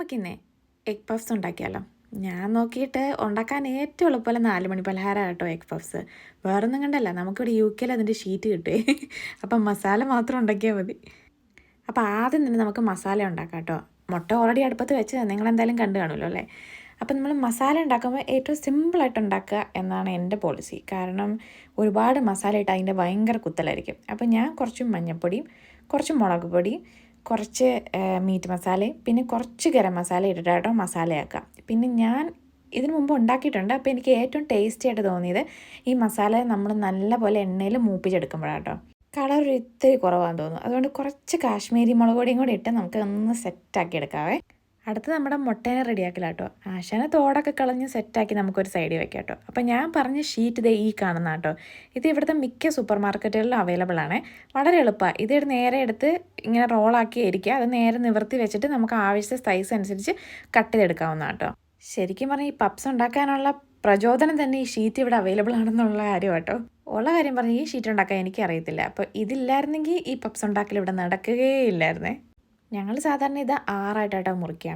നമുക്കിന്നേ egg puffs ഉണ്ടാക്കിയാലോ? ഞാൻ നോക്കിയിട്ട് ഉണ്ടാക്കാൻ ഏറ്റവും എളുപ്പമല്ല നാല് മണി പലഹാരം കേട്ടോ എഗ് പഫ്സ് വേറൊന്നും കണ്ടല്ല. നമുക്കിവിടെ യു കെയിൽ അതിന്റെ ഷീറ്റ് കിട്ടുവേ. അപ്പം മസാല മാത്രം ഉണ്ടാക്കിയാൽ മതി. അപ്പോൾ ആദ്യം തന്നെ നമുക്ക് മസാല ഉണ്ടാക്കാം കേട്ടോ. മുട്ട ഓൾറെഡി അടുപ്പത്ത് വെച്ച് നിങ്ങൾ എന്തായാലും കണ്ടു കാണുമല്ലോ അല്ലേ? അപ്പം നമ്മൾ മസാല ഉണ്ടാക്കുമ്പോൾ ഏറ്റവും സിമ്പിളായിട്ട് ഉണ്ടാക്കുക എന്നാണ് എന്റെ പോളിസി കാരണം ഒരുപാട് മസാല ഇട്ട് അതിന്റെ ഭയങ്കര കുത്തലായിരിക്കും. അപ്പം ഞാൻ കുറച്ച് മഞ്ഞൾപ്പൊടിയും കുറച്ച് മുളക് പൊടിയും കുറച്ച് മീറ്റ് മസാലയും പിന്നെ കുറച്ച് ഗരം മസാല ഇട്ടിട്ടാട്ടോ മസാലയാക്കാം. പിന്നെ ഞാൻ ഇതിനു മുമ്പ് ഉണ്ടാക്കിയിട്ടുണ്ട്. അപ്പോൾ എനിക്ക് ഏറ്റവും ടേസ്റ്റി ആയിട്ട് തോന്നിയത് ഈ മസാല നമ്മൾ നല്ലപോലെ എണ്ണയിൽ മൂപ്പിച്ചെടുക്കുമ്പോഴാട്ടോ കളർ ഒരു ഇത്തിരി കുറവാന്ന് തോന്നുന്നു. അതുകൊണ്ട് കുറച്ച് കാശ്മീരി മുളക് പൊടിയും കൂടി ഇട്ട് നമുക്ക് ഒന്ന് സെറ്റാക്കി എടുക്കാവേ. അടുത്ത് നമ്മുടെ മുട്ടേനെ റെഡിയാക്കില്ല കേട്ടോ ആശാനെ തോടൊക്കെ കളഞ്ഞ് സെറ്റാക്കി നമുക്കൊരു സൈഡിൽ വെക്കാം കേട്ടോ അപ്പോൾ ഞാൻ പറഞ്ഞ ഷീറ്റ് ഇതേ ഈ കാണുന്ന കേട്ടോ ഇത് ഇവിടുത്തെ മിക്ക സൂപ്പർ മാർക്കറ്റുകളിലും അവൈലബിൾ ആണ്. വളരെ എളുപ്പമാണ് ഇത് നേരെ എടുത്ത് ഇങ്ങനെ റോളാക്കി ഇരിക്കുക അത് നേരെ നിവർത്തി വെച്ചിട്ട് നമുക്ക് ആവശ്യ സൈസ് അനുസരിച്ച് കട്ട് ചെയ്തെടുക്കാവുന്ന കേട്ടോ ശരിക്കും പറഞ്ഞാൽ ഈ പപ്സ് ഉണ്ടാക്കാനുള്ള പ്രചോദനം തന്നെ ഈ ഷീറ്റ് ഇവിടെ അവൈലബിൾ ആണെന്നുള്ള കാര്യം കേട്ടോ ഉള്ള കാര്യം പറഞ്ഞാൽ ഈ ഷീറ്റ് ഉണ്ടാക്കാൻ എനിക്ക് അറിയത്തില്ല അപ്പോൾ ഇതില്ലായിരുന്നെങ്കിൽ ഈ പപ്സ് ഉണ്ടാക്കൽ ഇവിടെ നടക്കുകയേ ഇല്ലായിരുന്നേ. ഞങ്ങൾ സാധാരണ ഇത് ആറായിട്ടാട്ടോ മുറിക്കുക.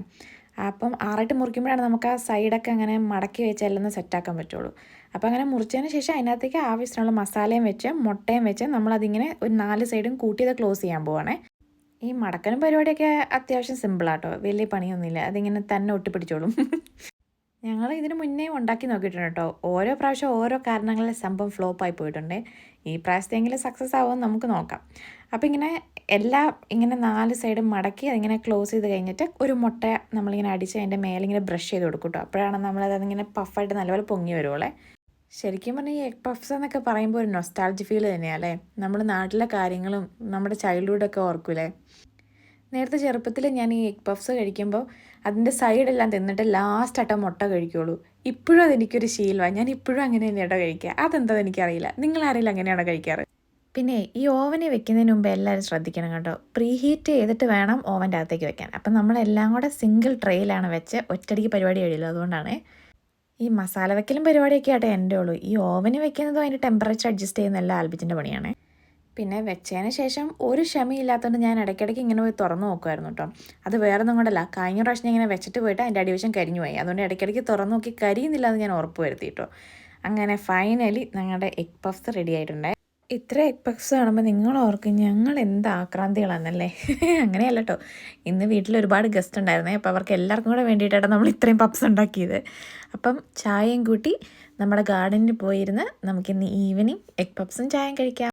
അപ്പം ആറായിട്ട് മുറിക്കുമ്പോഴാണ് നമുക്ക് ആ സൈഡൊക്കെ അങ്ങനെ മടക്കി വെച്ച് എല്ലാം സെറ്റാക്കാൻ പറ്റുള്ളൂ. അപ്പോൾ അങ്ങനെ മുറിച്ചതിന് ശേഷം അതിനകത്തേക്ക് ആവശ്യത്തിനുള്ള മസാലയും വെച്ച് മുട്ടയും വെച്ച് നമ്മളതിങ്ങനെ ഒരു നാല് സൈഡും കൂട്ടി ഇത് ക്ലോസ് ചെയ്യാൻ പോവാണേ. ഈ മടക്കനും പരിപാടിയൊക്കെ അത്യാവശ്യം സിമ്പിളാട്ടോ. വലിയ പണിയൊന്നുമില്ല. അതിങ്ങനെ തന്നെ ഒട്ടിപ്പിടിച്ചോളും. ഞങ്ങൾ ഇതിന് മുന്നേ ഉണ്ടാക്കി നോക്കിയിട്ടുണ്ട് കേട്ടോ. ഓരോ പ്രാവശ്യം ഓരോ കാരണങ്ങളിൽ സംഭവം ഫ്ലോപ്പ് ആയി പോയിട്ടുണ്ട്. ഈ പ്രാവശ്യത്തെങ്കിലും സക്സസ് ആവുമെന്ന് നമുക്ക് നോക്കാം. അപ്പോൾ ഇങ്ങനെ എല്ലാ ഇങ്ങനെ നാല് സൈഡും മടക്കി അതിങ്ങനെ ക്ലോസ് ചെയ്ത് കഴിഞ്ഞിട്ട് ഒരു മുട്ട നമ്മളിങ്ങനെ അടിച്ച് അതിന്റെ മേലിങ്ങനെ ബ്രഷ് ചെയ്ത് കൊടുക്കും കേട്ടോ. അപ്പോഴാണ് നമ്മളത് അതിങ്ങനെ പഫായിട്ട് നല്ലപോലെ പൊങ്ങി വരുവോളെ. ശരിക്കും പറഞ്ഞാൽ ഈ എഗ് പഫ്സ് എന്നൊക്കെ പറയുമ്പോൾ ഒരു നൊസ്റ്റാൾജി ഫീൽ തന്നെയാണ് അല്ലേ? നമ്മുടെ നാട്ടിലെ കാര്യങ്ങളും നമ്മുടെ ചൈൽഡ്ഹുഡൊക്കെ ഓർക്കൂലേ? നേരത്തെ ചെറുപ്പത്തിൽ ഞാൻ ഈ എഗ് പഫ്സ് കഴിക്കുമ്പോൾ അതിന്റെ സൈഡെല്ലാം തിന്നിട്ട് ലാസ്റ്റ് ആയിട്ട് മുട്ട കഴിക്കുള്ളൂ. ഇപ്പോഴും അതെനിക്കൊരു ശീലമാണ് ഞാൻ ഇപ്പോഴും അങ്ങനെ തന്നെയാണ് കഴിക്കുക അതെന്താ എനിക്കറിയില്ല. നിങ്ങൾ ആരെങ്കിലും അങ്ങനെയാണോ കഴിക്കാറ്? പിന്നെ ഈ ഓവനിൽ വെക്കുന്നതിന് മുമ്പ് എല്ലാവരും ശ്രദ്ധിക്കണം കേട്ടോ. പ്രീ ഹീറ്റ് ചെയ്തിട്ട് വേണം ഓവന്റെ അകത്തേക്ക് വെക്കാൻ. അപ്പം നമ്മളെല്ലാം കൂടെ സിംഗിൾ ട്രേയിലാണ് വെച്ച് ഒറ്റടിക്ക് പരിപാടി കഴിയുള്ളൂ. അതുകൊണ്ടാണ് ഈ മസാല വെക്കലും പരിപാടിയൊക്കെ ആട്ടെ എന്റെ ഉള്ളൂ. ഈ ഓവന് വെക്കുന്നതും അതിന്റെ ടെമ്പറേച്ചർ അഡ്ജസ്റ്റ് ചെയ്യുന്നതല്ല ആൽബിച്ചിന്റെ പണിയാണ്. പിന്നെ വെച്ചതിന് ശേഷം ഒരു ക്ഷമയില്ലാത്തതുകൊണ്ട് ഞാൻ ഇടയ്ക്കിടയ്ക്ക് ഇങ്ങനെ പോയി തുറന്നു നോക്കുമായിരുന്നു കേട്ടോ അത് വേറെ ഒന്നും കൊണ്ടല്ല. കഴിഞ്ഞ പ്രാവശ്യം ഇങ്ങനെ വെച്ചിട്ട് പോയിട്ട് അതിന്റെ അടിവശം കരിഞ്ഞു പോയി. അതുകൊണ്ട് ഇടയ്ക്കിടയ്ക്ക് തുറന്നു നോക്കി കരിയുന്നില്ല എന്ന് ഞാൻ ഉറപ്പ് വരുത്തി കേട്ടോ അങ്ങനെ ഫൈനലി ഞങ്ങളുടെ എഗ് പഫ്സ് റെഡി ആയിട്ടുണ്ടായി ഇത്ര എഗ് പഫ്സ് കാണുമ്പോൾ നിങ്ങൾ ഓർക്കും ഞങ്ങൾ എന്ത് ആക്രാന്തികളാണെന്നല്ലേ അങ്ങനെയല്ല കേട്ടോ ഇന്ന് വീട്ടിൽ ഒരുപാട് ഗസ്റ്റ് ഉണ്ടായിരുന്നേ. അപ്പോൾ അവർക്ക് എല്ലാവർക്കും കൂടെ വേണ്ടിയിട്ടാണ് നമ്മൾ ഇത്രയും പഫ്സ് ഉണ്ടാക്കിയത്. അപ്പം ചായയും കൂട്ടി നമ്മുടെ ഗാർഡനിൽ പോയിരുന്ന് നമുക്കിന്ന് ഈവനിങ് എഗ് പഫ്സും ചായയും കഴിക്കാം.